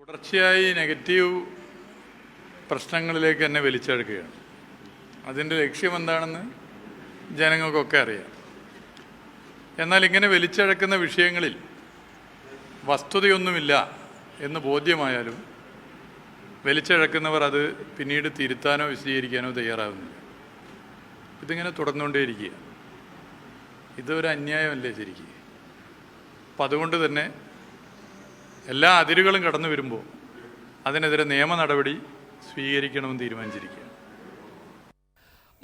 തുടർച്ചയായി നെഗറ്റീവ് പ്രശ്നങ്ങളിലേക്ക് തന്നെ വലിച്ചെടുക്കുകയാണ്. അതിന്റെ ലക്ഷ്യം എന്താണെന്ന് ജനങ്ങൾക്കൊക്കെ അറിയാം. എന്നാൽ ഇങ്ങനെ വലിച്ചഴക്കുന്ന വിഷയങ്ങളിൽ വസ്തുതയൊന്നുമില്ല എന്ന് ബോധ്യമായാലും വലിച്ചഴക്കുന്നവർ അത് പിന്നീട് തിരുത്താനോ വിശദീകരിക്കാനോ തയ്യാറാകുന്നില്ല ഇതിങ്ങനെ തുടർന്നുകൊണ്ടേയിരിക്കുക ഇതൊരു അന്യായമല്ലേ ശരിക്കും? അപ്പം അതുകൊണ്ട് തന്നെ എല്ലാ അതിരുകളും കടന്നു വരുമ്പോൾ അതിനെതിരെ നിയമ നടപടി സ്വീകരിക്കണമെന്ന് തീരുമാനിച്ചിരിക്കുകയാണ്.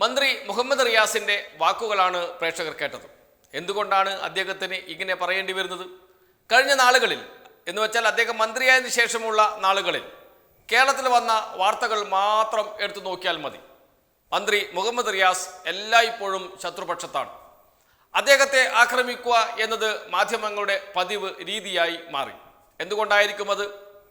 മന്ത്രി മുഹമ്മദ് റിയാസിന്റെ വാക്കുകളാണ് പ്രേക്ഷകർ കേട്ടത്. എന്തുകൊണ്ടാണ് അദ്ദേഹത്തിന് ഇങ്ങനെ പറയേണ്ടി വരുന്നത്? കഴിഞ്ഞ നാളുകളിൽ എന്ന് വെച്ചാൽ അദ്ദേഹം മന്ത്രിയായതിനു ശേഷമുള്ള നാളുകളിൽ കേരളത്തിൽ വന്ന വാർത്തകൾ മാത്രം എടുത്തു നോക്കിയാൽ മതി. മന്ത്രി മുഹമ്മദ് റിയാസ് എല്ലായ്പ്പോഴും ശത്രുപക്ഷത്താണ്. അദ്ദേഹത്തെ ആക്രമിക്കുക എന്നത് മാധ്യമങ്ങളുടെ പതിവ് രീതിയായി മാറി. എന്തുകൊണ്ടായിരിക്കും അത്?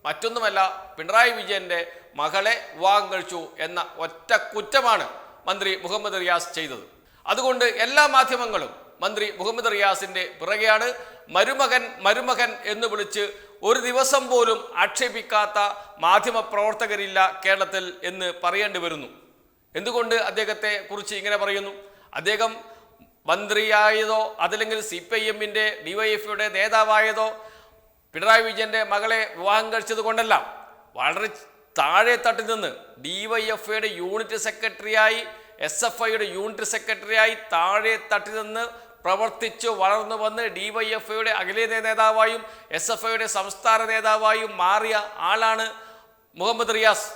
മറ്റൊന്നുമല്ല പിണറായി വിജയന്റെ മകളെ വിവാഹം കഴിച്ചു എന്ന ഒറ്റ കുറ്റമാണ് മന്ത്രി മുഹമ്മദ് റിയാസ് ചെയ്തത്. അതുകൊണ്ട് എല്ലാ മാധ്യമങ്ങളും മന്ത്രി മുഹമ്മദ് റിയാസിന്റെ പിറകെയാണ് മരുമകൻ മരുമകൻ എന്ന് വിളിച്ച് ഒരു ദിവസം പോലും ആക്ഷേപിക്കാത്ത മാധ്യമ പ്രവർത്തകരില്ല കേരളത്തിൽ എന്ന് പറയേണ്ടി വരുന്നു. എന്തുകൊണ്ട് അദ്ദേഹത്തെ കുറിച്ച് ഇങ്ങനെ പറയുന്നു? അദ്ദേഹം മന്ത്രിയായതോ അതല്ലെങ്കിൽ സി പി ഐ എമ്മിന്റെ ഡിവൈഎഫ്ഐയുടെ നേതാവായതോ പിണറായി വിജയന്റെ മകളെ വിവാഹം കഴിച്ചത് കൊണ്ടല്ല വളരെ താഴെ തട്ടിൽ നിന്ന് ഡി വൈ എഫ് ഐയുടെ യൂണിറ്റ് സെക്രട്ടറിയായി എസ് എഫ് ഐയുടെ യൂണിറ്റ് സെക്രട്ടറിയായി താഴെ തട്ടിൽ നിന്ന് പ്രവർത്തിച്ചു വളർന്നു വന്ന് ഡി വൈ എഫ് ഐയുടെ അഖിലേന്ത്യാ നേതാവായും എസ് എഫ് ഐയുടെ സംസ്ഥാന നേതാവായും മാറിയ ആളാണ് മുഹമ്മദ് റിയാസ്.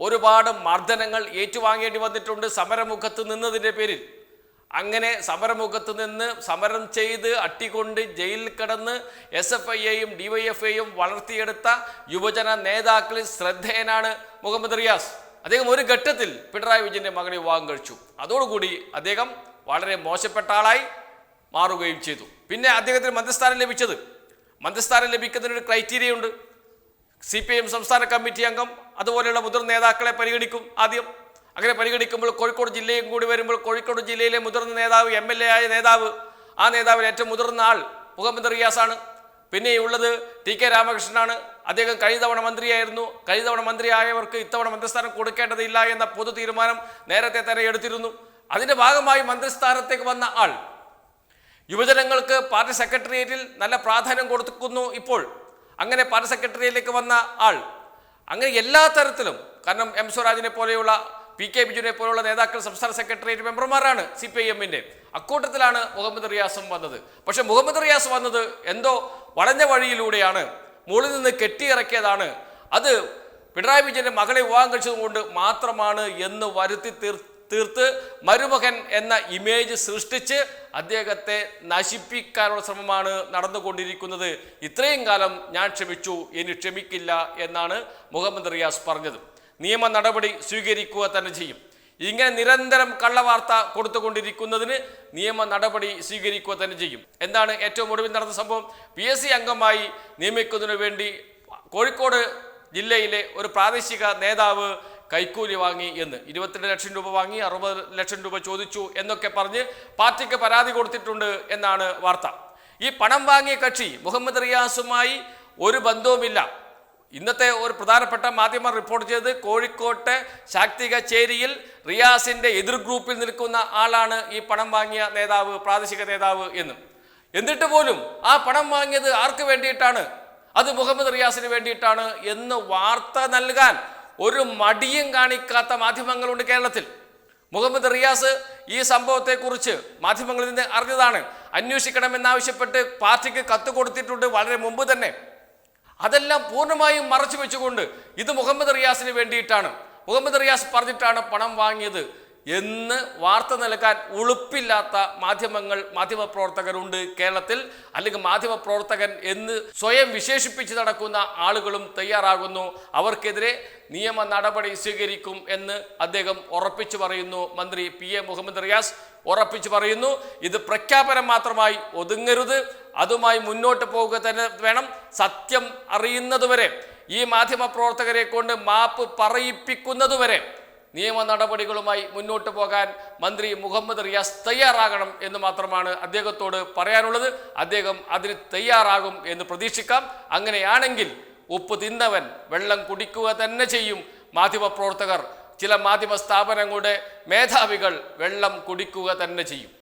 ഒരുപാട് മർദ്ദനങ്ങൾ ഏറ്റുവാങ്ങേണ്ടി വന്നിട്ടുണ്ട് സമരമുഖത്ത് നിന്നതിന്റെ പേരിൽ. അങ്ങനെ സമരമുഖത്ത് നിന്ന് സമരം ചെയ്ത് അട്ടിക്കൊണ്ട് ജയിലിൽ കടന്ന് എസ് എഫ് ഐയെയും ഡിവൈഎഫ്ഐയും വളർത്തിയെടുത്ത യുവജന നേതാക്കളിൽ ശ്രദ്ധേയനാണ് മുഹമ്മദ് റിയാസ്. അദ്ദേഹം ഒരു ഘട്ടത്തിൽ പിണറായി വിജയന്റെ മകനെ വിവാഹം കഴിച്ചു. അതോടുകൂടി അദ്ദേഹം വളരെ മോശപ്പെട്ട ആളായി മാറുകയും ചെയ്തു. പിന്നെ അദ്ദേഹത്തിന് മന്ത്രിസ്ഥാനം ലഭിച്ചത്. മന്ത്രിസ്ഥാനം ലഭിക്കുന്നതിനൊരു ക്രൈറ്റീരിയ ഉണ്ട് സി പി എം സംസ്ഥാന കമ്മിറ്റി അംഗം അതുപോലെയുള്ള മുതിർന്ന നേതാക്കളെ പരിഗണിക്കും ആദ്യം. അങ്ങനെ പരിഗണിക്കുമ്പോൾ കോഴിക്കോട് ജില്ലയും കൂടി വരുമ്പോൾ കോഴിക്കോട് ജില്ലയിലെ മുതിർന്ന നേതാവ് എം എൽ എ ആയ നേതാവ്. ആ നേതാവിൽ ഏറ്റവും മുതിർന്ന ആൾ മുഹമ്മദ് റിയാസാണ്. പിന്നെ ഉള്ളത് ടി കെ രാമകൃഷ്ണനാണ്. അദ്ദേഹം കഴിഞ്ഞ തവണ മന്ത്രിയായിരുന്നു. കഴിഞ്ഞ തവണ മന്ത്രിയായവർക്ക് ഇത്തവണ മന്ത്രിസ്ഥാനം കൊടുക്കേണ്ടതില്ല എന്ന പൊതു തീരുമാനം നേരത്തെ തന്നെ എടുത്തിരുന്നു. അതിന്റെ ഭാഗമായി മന്ത്രിസ്ഥാനത്തേക്ക് വന്ന ആൾ യുവജനങ്ങൾക്ക് പാർട്ടി സെക്രട്ടേറിയറ്റിൽ നല്ല പ്രാധാന്യം കൊടുക്കുന്നു ഇപ്പോൾ. അങ്ങനെ പാർട്ടി സെക്രട്ടേറിയറ്റിലേക്ക് വന്ന ആൾ. അങ്ങനെ എല്ലാ തരത്തിലും കാരണം എം സ്വരാജിനെ പോലെയുള്ള പി കെ ബിജുവിനെ പോലുള്ള നേതാക്കൾ സംസ്ഥാന സെക്രട്ടേറിയറ്റ് മെമ്പർമാരാണ് സി പി ഐ എമ്മിന്റെ അക്കൂട്ടത്തിലാണ് മുഹമ്മദ് റിയാസും വന്നത്. പക്ഷെ മുഹമ്മദ് റിയാസ് വന്നത് എന്തോ വളഞ്ഞ വഴിയിലൂടെയാണ്. മുകളിൽ നിന്ന് കെട്ടിയിറക്കിയതാണ്. അത് പിണറായി വിജയന്റെ മകളെ വിവാഹം കഴിച്ചതുകൊണ്ട് മാത്രമാണ് എന്ന് വരുത്തി തീർ തീർത്ത് മരുമകൻ എന്ന ഇമേജ് സൃഷ്ടിച്ച് അദ്ദേഹത്തെ നശിപ്പിക്കാനുള്ള ശ്രമമാണ് നടന്നുകൊണ്ടിരിക്കുന്നത്. ഇത്രയും കാലം ഞാൻ ക്ഷമിച്ചു. ഇനി ക്ഷമിക്കില്ല എന്നാണ് മുഹമ്മദ് റിയാസ് പറഞ്ഞത്. നിയമ നടപടി സ്വീകരിക്കുക തന്നെ ചെയ്യും. ഇങ്ങനെ നിരന്തരം കള്ളവാർത്ത കൊടുത്തുകൊണ്ടിരിക്കുന്നതിന് നിയമ നടപടി സ്വീകരിക്കുക തന്നെ ചെയ്യും. എന്താണ് ഏറ്റവും ഒടുവിൽ നടന്ന സംഭവം? പി എസ് സി അംഗമായി നിയമിക്കുന്നതിനു വേണ്ടി കോഴിക്കോട് ജില്ലയിലെ ഒരു പ്രാദേശിക നേതാവ് കൈക്കൂലി വാങ്ങി എന്ന്. ഇരുപത്തിരണ്ട് ലക്ഷം രൂപ വാങ്ങി അറുപത് ലക്ഷം രൂപ ചോദിച്ചു എന്നൊക്കെ പറഞ്ഞ് പാർട്ടിക്ക് പരാതി കൊടുത്തിട്ടുണ്ട് എന്നാണ് വാർത്ത. ഈ പണം വാങ്ങിയ കക്ഷി മുഹമ്മദ് റിയാസുമായി ഒരു ബന്ധവുമില്ല. ഇന്നത്തെ ഒരു പ്രധാനപ്പെട്ട മാധ്യമം റിപ്പോർട്ട് ചെയ്ത് കോഴിക്കോട്ടെ ശാക്തിക ചേരിയിൽ റിയാസിന്റെ എതിർ ഗ്രൂപ്പിൽ നിൽക്കുന്ന ആളാണ് ഈ പണം വാങ്ങിയ നേതാവ് പ്രാദേശിക നേതാവ് എന്ന്. എന്നിട്ട് പോലും ആ പണം വാങ്ങിയത് ആർക്ക് വേണ്ടിയിട്ടാണ്? അത് മുഹമ്മദ് റിയാസിന് വേണ്ടിയിട്ടാണ് എന്ന് വാർത്ത നൽകാൻ ഒരു മടിയും കാണിക്കാത്ത മാധ്യമങ്ങളുണ്ട് കേരളത്തിൽ. മുഹമ്മദ് റിയാസ് ഈ സംഭവത്തെക്കുറിച്ച് മാധ്യമങ്ങളിൽ നിന്ന് അറിഞ്ഞതാണ്. അന്വേഷിക്കണമെന്നാവശ്യപ്പെട്ട് പാർട്ടിക്ക് കത്ത് കൊടുത്തിട്ടുണ്ട് വളരെ മുമ്പ് തന്നെ. അതെല്ലാം പൂർണമായും മറച്ചു വെച്ചുകൊണ്ട് ഇത് മുഹമ്മദ് റിയാസിന് വേണ്ടിയിട്ടാണ്. മുഹമ്മദ് റിയാസ് പറഞ്ഞിട്ടാണ് പണം വാങ്ങിയത്. എന്ന് വാർത്ത നൽകാൻ ഉളുപ്പില്ലാത്ത മാധ്യമങ്ങൾ മാധ്യമപ്രവർത്തകരുണ്ട് കേരളത്തിൽ. അല്ലെങ്കിൽ മാധ്യമപ്രവർത്തകൻ എന്ന് സ്വയം വിശേഷിപ്പിച്ച് നടക്കുന്ന ആളുകളും തയ്യാറാകുന്നു. അവർക്കെതിരെ നിയമ നടപടി സ്വീകരിക്കും എന്ന് അദ്ദേഹം ഉറപ്പിച്ചു പറയുന്നു മന്ത്രി പി എ മുഹമ്മദ് റിയാസ്. ഉറപ്പിച്ചു പറയുന്നു ഇത് പ്രഖ്യാപനം മാത്രമായി ഒതുങ്ങരുത് അതുമായി മുന്നോട്ട് പോവുക തന്നെ വേണം. സത്യം അറിയുന്നതുവരെ ഈ മാധ്യമ പ്രവർത്തകരെ കൊണ്ട് മാപ്പ് പറയിപ്പിക്കുന്നതുവരെ നിയമ നടപടികളുമായി മുന്നോട്ട് പോകാൻ മന്ത്രി മുഹമ്മദ് റിയാസ് തയ്യാറാകണം എന്ന് മാത്രമാണ് അദ്ദേഹത്തോട് പറയാനുള്ളത്. അദ്ദേഹം അതിന് തയ്യാറാകും എന്ന് പ്രതീക്ഷിക്കാം. അങ്ങനെയാണെങ്കിൽ ഉപ്പ് തിന്നവൻ വെള്ളം കുടിക്കുക തന്നെ ചെയ്യും മാധ്യമപ്രവർത്തകർ ചില മാധ്യമ സ്ഥാപനങ്ങളുടെ മേധാവികൾ വെള്ളം കുടിക്കുക തന്നെ ചെയ്യും.